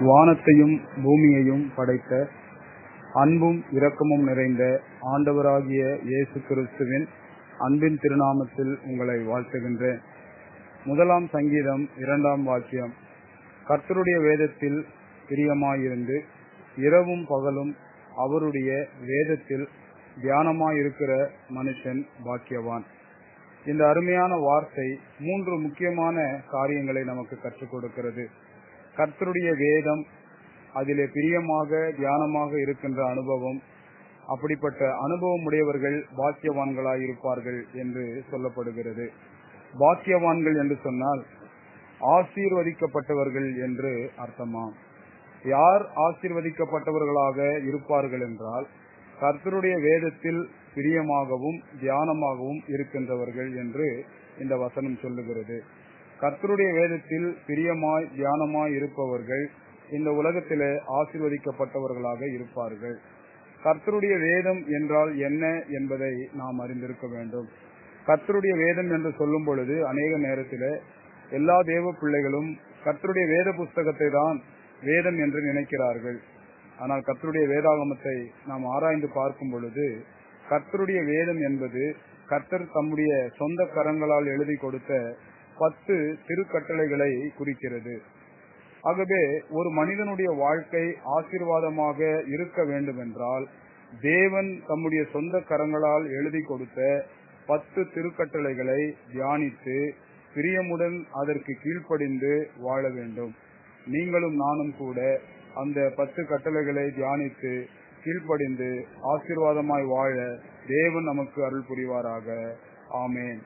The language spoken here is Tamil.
வானத்தையும் பூமியையும் படைத்த அன்பும் இரக்கமும் நிறைந்த ஆண்டவராகிய இயேசு கிறிஸ்துவின் அன்பின் திருநாமத்தில் உங்களை வாழ்த்துகின்றேன். முதலாம் சங்கீதம் இரண்டாம் வாக்கியம். கர்த்தருடைய வேதத்தில் பிரியமாயிருந்து இரவும் பகலும் அவருடைய வேதத்தில் தியானமாயிருக்கிற மனுஷன் பாக்கியவான். இந்த அருமையான வார்த்தை மூன்று முக்கியமான காரியங்களை நமக்கு கற்றுக் கொடுக்கிறது. கர்த்தருடைய வேதம் அதிலே பிரியமாக தியானமாக இருக்கின்ற அனுபவம் அப்படிப்பட்ட அனுபவம் உடையவர்கள் பாக்கியவான்களாய் இருப்பார்கள் என்று சொல்லப்படுகிறது. பாக்கியவான்கள் என்று சொன்னால் ஆசீர்வதிக்கப்பட்டவர்கள் என்று அர்த்தமா யார் ஆசீர்வதிக்கப்பட்டவர்களாக இருப்பார்கள் என்றால் கர்த்தருடைய வேதத்தில் பிரியமாகவும் தியானமாகவும் இருக்கின்றவர்கள் என்று இந்த வசனம் சொல்லுகிறது. கர்த்தருடைய வேதத்தில் பிரியமாய் தியானமாய் இருப்பவர்கள் இந்த உலகத்திலே ஆசிர்வதிக்கப்பட்டவர்களாக இருப்பார்கள். கர்த்தருடைய வேதம் என்றால் என்ன என்பதை நாம் அறிந்திருக்க வேண்டும். கர்த்தருடைய வேதம் என்று சொல்லும் பொழுது அநேக நேரத்திலே எல்லா தேவ பிள்ளைகளும் கர்த்தருடைய வேத புஸ்தகத்தை தான் வேதம் என்று நினைக்கிறார்கள். ஆனால் கர்த்தருடைய வேதாகமத்தை நாம் ஆராய்ந்து பார்க்கும் பொழுது கர்த்தருடைய வேதம் என்பது கர்த்தர் தம்முடைய சொந்த கரங்களால் எழுதி கொடுத்த பத்து திருக்கட்டளைகளை குறிக்கிறது. ஆகவே ஒரு மனிதனுடைய வாழ்க்கை ஆசீர்வாதமாக இருக்க வேண்டுமென்றால் தேவன் தம்முடைய சொந்த கரங்களால் எழுதி கொடுத்த பத்து திருக்கட்டளைகளை தியானித்து பிரியமுடன் அதற்கு கீழ்ப்படிந்து வாழ வேண்டும். நீங்களும் நானும் கூட அந்த பத்து கட்டளைகளை தியானித்து கீழ்ப்படிந்து ஆசீர்வாதமாய் வாழ தேவன் நமக்கு அருள் புரிவாராக. ஆமேன்.